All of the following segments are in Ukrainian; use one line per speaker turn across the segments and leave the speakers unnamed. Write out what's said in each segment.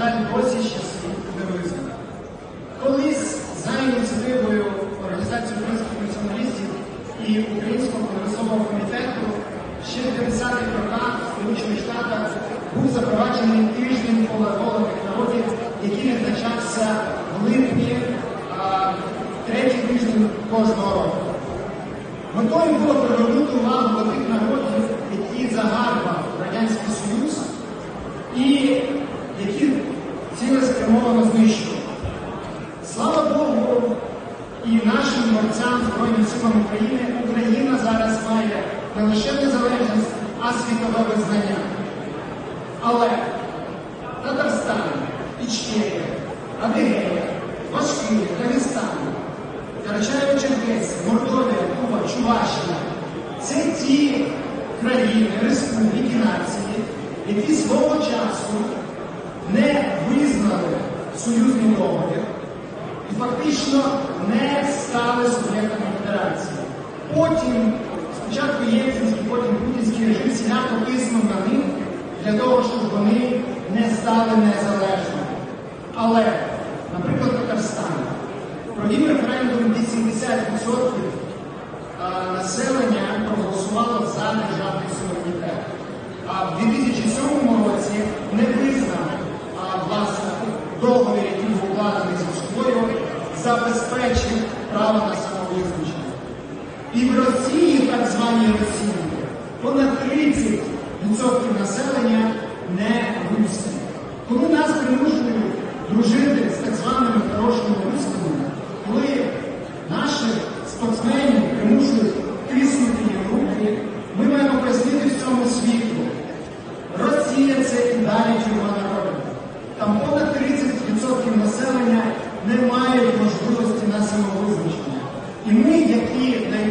жаль, досі ще не визнав. Колись за ініціативою Організації українських націоналістів і Українського конгресового комітету ще в 50-х роках в Сполучених Штатах був запроваджений тиждень полаголових народів, який відзначався в липні третій тиждень кожного року. Метою було привернути увагу до тих народів, які загарбав Радянський Союз і які цілеспрямовано знищували. Слава Богу, і нашим борцям Збройним силам України Україна зараз має не лише незалежність, а світове визнання. Але Татарстан, Ічкерія, Адигея, Башкирія, Дагестан, Карачаєво-Черкеськ, Мордовія, Куба, Чувашія це ті країни, республіки, нації, які свого часу не визнали союзний договір і фактично не стали суб'єктами федерації. Потім, спочатку Єльцинський, потім Путінський режим свято тиснув на них для того, щоб вони не стали незалежними. Але, наприклад, Татарстан провів референдум 80% населення проголосувало за державний суверенітет. А в 2007 році не визнав а, власне договір, який був укладений з Москвою, забезпечив право на самовизначення. І в Росії, так званій Росії, понад 30% населення не русські. Коли нас примушують дружити з так званими хорошими руськими, коли наших спортсменів примушують тиснути їм руки, ми маємо пояснити всьому світу. Росія це і далі тюрма народу. Там понад 30% населення не мають можливості на самовизначення. І ми,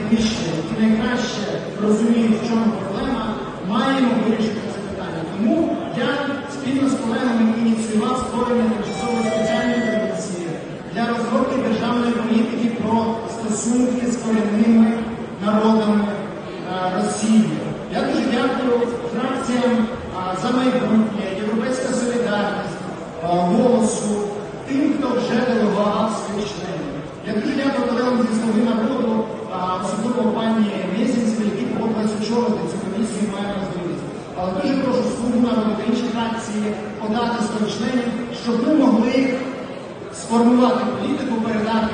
найближче, які найкраще розуміють, в чому проблема, маємо вирішити це питання. Тому я спільно з колегами ініціював створення тимчасової спеціальної комісії для розробки державної політики про стосунки з корінними народами е, Росії. Я дуже дякую фракціям за майбутнє, Європейська солідарність, голосу, тим, хто вже делегував своїх членів. Я дуже дякую колегам зі слуги народу, цю маємо зробити. Але дуже прошу слугу народу інші фракції подати 100 членів, щоб ми могли сформувати політику, передати.